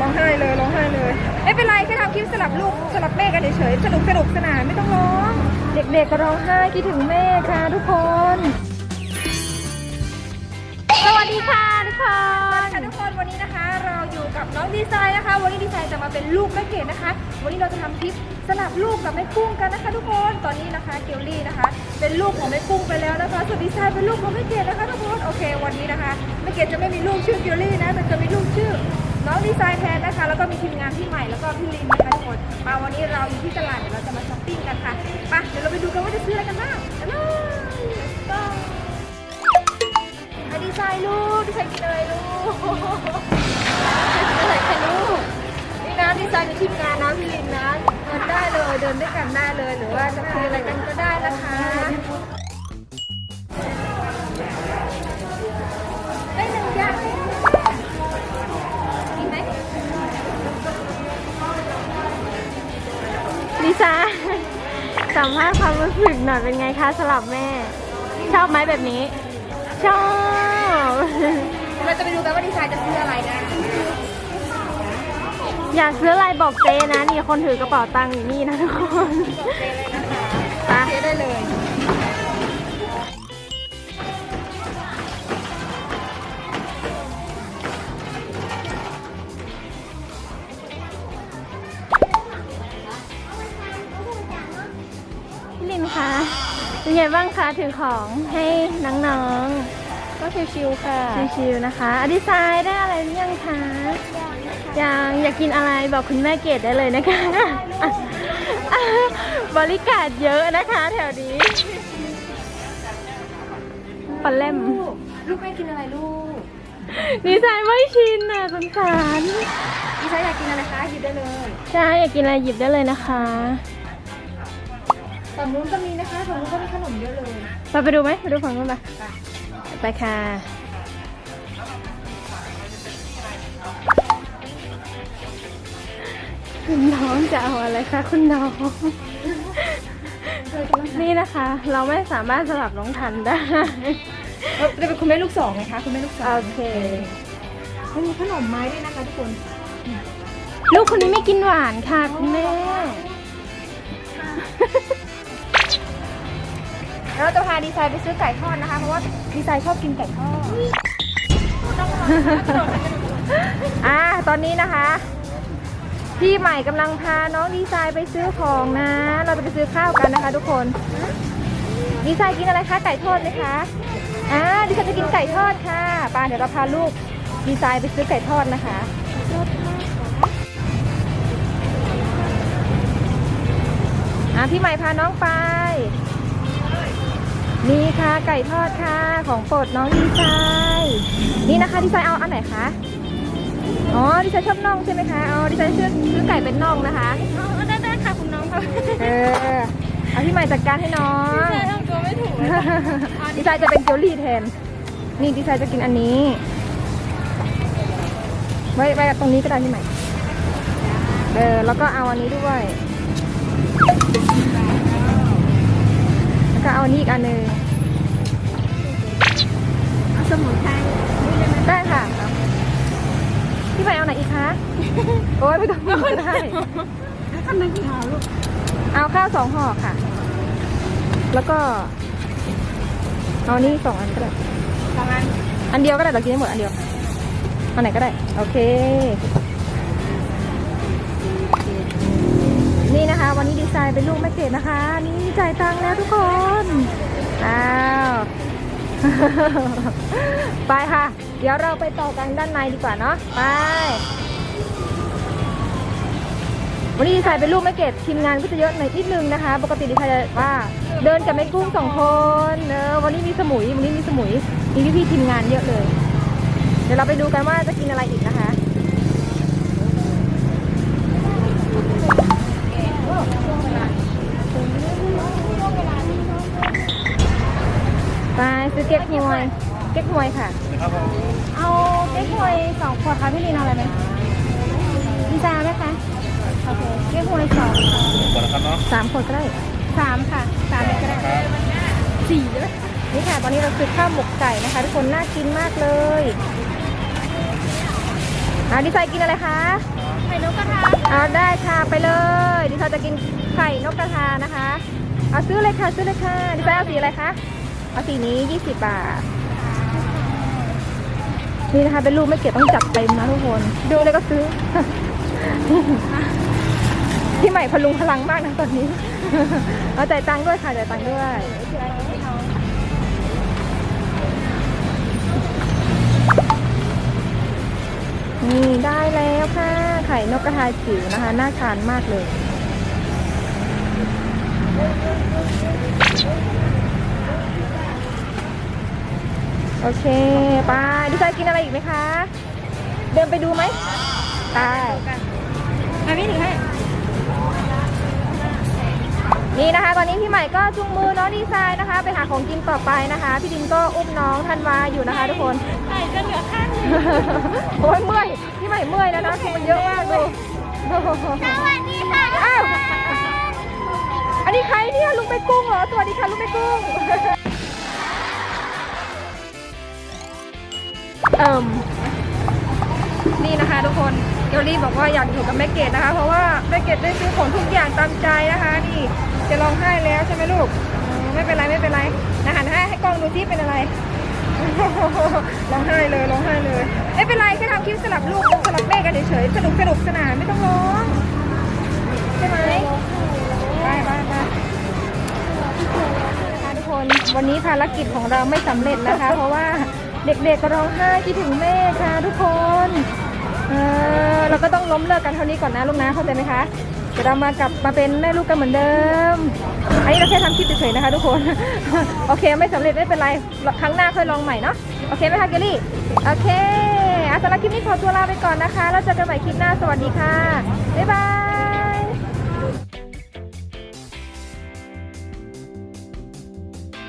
ร้องไห้เลยร้องไห้เลยไม่เป็นไรแค่ทำคลิปสลับลูกสลับแม่กันเฉยๆสนุกสนุกสนานไม่ต้องร้อง เด็กๆก็ร้องไห้คิดถึงแม่ค่ะทุกคน สวัสดีค่ะทุกคนค่ะทุกคนวันนี้นะคะ เราอยู่กับน้องดีไซน์นะคะ วันนี้ดีไซน์จะมาเป็นลูกแม่เกดนะคะ วันนี้เราจะทำคลิปสลับลูกกับแม่กุ้งกันนะคะ ทุกคนตอนนี้นะคะเกลลี่นะคะ เป็นลูกของแม่กุ้งไปแล้วนะคะส่วนดีไซน์เป็นลูกของแม่เกดนะคะทุกคนโอเควันนี้นะคะแม่เกดจะไม่มีลูกชื่อเกลลี่นะแต่จะมีลูกชื่อ น้องดีไซน์แทนนะคะ แล้วก็มีทีมงานที่ใหม่แล้วก็พี่ลินนะคะทุกคนมาวันนี้เราอยู่ที่ตลาดเดี๋ยวเราจะมาช้อปปิ้งกันค่ะไปเดี๋ยวเราไปดูกันว่าจะซื้ออะไรกันบ้างไปเลย let's go อะดีไซน์ลูกดีไซน์กินอะไรลูกดีไซน์ใครลูกนี่นะดีไซน์เป็นทีมงานนะพี่ลินนะเดินได้เลยเดินด้วยกันได้เลยหรือว่าจะคุยอะไรกันก็ได้นะคะ รู้สึกหน่อยเป็นไงคะสำหรับแม่ ชอบไหมแบบนี้ ชอบเราจะไปดูกันว่าดีไซน์จะซื้ออะไรนะอยากซื้ออะไรบอกเจนะ นี่คนถือกระเป๋าตังค์อยู่นี่นะทุกคน เป็นไงบ้างคะถือของให้น้องก็ชิวๆค่ะๆชิวๆนะคะอะดีไซน์ได้อะไรหรือยังคะยังอยากกินอะไรบอกคุณแม่เกดได้เลยนะคะอะบริการเยอะนะคะแถวนี้ปลาเล่มลูกลูกแม่กินอะไรลูกดีไซน์ไม่ชินอะสงสารดีไซน์อยากกินอะไรคะหยิบได้เลย ใช่อยากกินอะไรหยิบได้เลยนะคะ ฝั่งนู้นก็มีนะคะฝั่งนู้นก็มีขนมเยอะเลยไปไปดูไหมไปดูฝั่งนู้นไปไปค่ะคุณน้องจะเอาอะไรคะคุณน้อง นี่นะคะ เราไม่สามารถสลับน้องทันได้เอ้ยจะเป็นคุณแม่ลูกสองไหมคะคุณแม่ลูกสองโอเคมันมีขนมไม้ด้วยนะคะทุกคน ลูกคนนี้ไม่กินหวานค่ะคุณแม่ แล้วเราจะพาดีไซน์ไปซื้อไก่ทอดนะคะ เพราะว่าดีไซน์ชอบกินไก่ทอดอ่าตอนนี้นะคะ พี่ใหม่กำลังพาน้องดีไซน์ไปซื้อของนะ เราจะไปซื้อข้าวกันนะคะ ทุกคน ดีไซน์กินอะไรคะไก่ทอดไหมคะอ่าดีไซน์จะกินไก่ทอดค่ะปาเดี๋ยวเราพาลูกดีไซน์ไปซื้อไก่ทอดนะคะอะพี่ใหม่พาน้องไป นี่ค่ะไก่ทอดค่ะของโปรดน้องดีไซน์นี่นะคะดีไซน์เอาอันไหนคะอ๋อดีไซน์ชอบน่องใช่ไหมคะอ๋อดีไซน์ซื้อซื้อไก่เป็นน่องนะคะได้ได้ค่ะคุณน้องค่ะเออเอาพี่ใหม่จัดการให้น้องทำตัวไม่ถูกดีไซน์จะเป็นเจลลี่แทน นี่ดีไซน์จะกินอันนี้ไว้ไว้ตรงนี้ก็ได้พี่ใหม่เออแล้วก็เอาอันนี้ด้วยแล้วก็เอาอันนี้อีกอันหนึ่ง อยไม่ต้องได้ทำไมกี่ห่อลูกเอาข้าวสองห่อค่ะ แล้วก็เอานี่สองอันก็ได้สองอันอันเดียวก็ได้เรากินให้หมดอันเดียวอันไหนก็ได้ โอเค นี่นะคะ วันนี้ดีไซน์เป็นลูกแม่เกดนะคะ นี่จ่ายตังค์แล้วทุกคนอ้าวไปค่ะ เดี๋ยวเราไปต่อกันด้านในดีกว่าเนาะไป วันนี้ดีไซน์เป็นลูกแม่เกดทีมงานก็จะเยอะหน่อยนิดนึงนะคะ ปกติดีไซน์จะว่า เดินกับแม่กุ้งสองคนเออวันนี้มีสมุย วันนี้มีสมุย มีพี่ๆทีมงานเยอะเลย เดี๋ยวเราไปดูกันว่าจะกินอะไรอีกนะคะไปซื้อเก๊กฮวย เก๊กฮวยค่ะครับผมเอาเก๊กฮวยสองขวดค่ะพี่ลินเอาอะไรไหมดีไซน์ไหมคะ โอเคเก๊กฮวยสองหมดแล้วครับเนาะสามขวดก็ได้สามค่ะสามเลยก็ได้ครับสี่ด้วยนี่ค่ะตอนนี้เราซื้อข้าวหมกไก่นะคะ ทุกคนน่ากินมากเลยอ่าดีไซน์กินอะไรคะไข่นกกระทาเอาได้ค่ะไปเลยดีไซน์จะกินไข่นกกระทานะคะเอาซื้อเลยค่ะซื้อเลยค่ะดีไซน์เอาสีอะไรคะเอาสีนี้ 20 บาท นี่นะคะเป็นรูปไม่เก็บต้องจัดเต็มนะทุกคน ดูเลยก็ซื้อ พี่ใหม่พลุงพลังมากนะตอนนี้ เอาจ่ายตังค์ด้วยค่ะจ่ายตังค์ด้วยนี่ได้แล้วค่ะ ไข่นกกระทาจิ๋วนะคะ น่าทานมากเลย โอเคไปดีไซน์กินอะไรอีกไหมคะ เดินไปดูไหมไปมาพี่ถึงให้ นี่นะคะ ตอนนี้พี่ใหม่ก็จุงมือน้องดีไซน์นะคะ ไปหาของกินต่อไปนะคะ พี่ดินก็อุ้มน้องธันวาอยู่นะคะ ทุกคนไข่จะเหลือข้างหนึงโอ้ยเมื่อยพี่ใหม่เมื่อยแล้วนะคือมันเยอะมากดูสวัสดีค่ะอ้าวอันนี้ใครเนี่ยลุงไปกุ้งเหรอสวัสดีค่ะลุงไปกุ้งเอิ่มนี่นะคะ ทุกคนเกลลี่บอกว่าอยากอยู่กับแม่เกดนะคะ เพราะว่าแม่เกดได้ซื้อของทุกอย่างตามใจนะคะนี่ จะร้องไห้แล้วใช่ไหมลูก ไม่เป็นไรไม่เป็นไรนะหันให้ให้กล้องดูที่เป็นอะไรร้องไห้เลยร้องไห้เลย ไม่เป็นไรแค่ทำคลิปสลับลูกสลับแม่กันเฉยๆสนุกสนุกสนานไม่ต้องร้องใช่ไหมไปไปไปทุกคนวันนี้ภารกิจของเราไม่สำเร็จนะคะ เพราะว่าเด็กๆก็ร้องไห้คิดถึงแม่ค่ะทุกคน เออเราก็ต้องล้มเลิกกันเท่านี้ก่อนนะลูกนะเข้าใจไหมคะ เดี๋ยวเรามากลับมาเป็นแม่ลูกกันเหมือนเดิม อันนี้เราแค่ทำคลิปเฉยๆนะคะทุกคน โอเคไม่สำเร็จไม่เป็นไร ครั้งหน้าค่อยลองใหม่เนาะ โอเคไหมคะเกลลี่ โอเคอาสำหรับคลิปนี้ขอตัวลาไปก่อนนะคะ แล้วเจอกันใหม่คลิปหน้า สวัสดีค่ะ บ๊ายบาย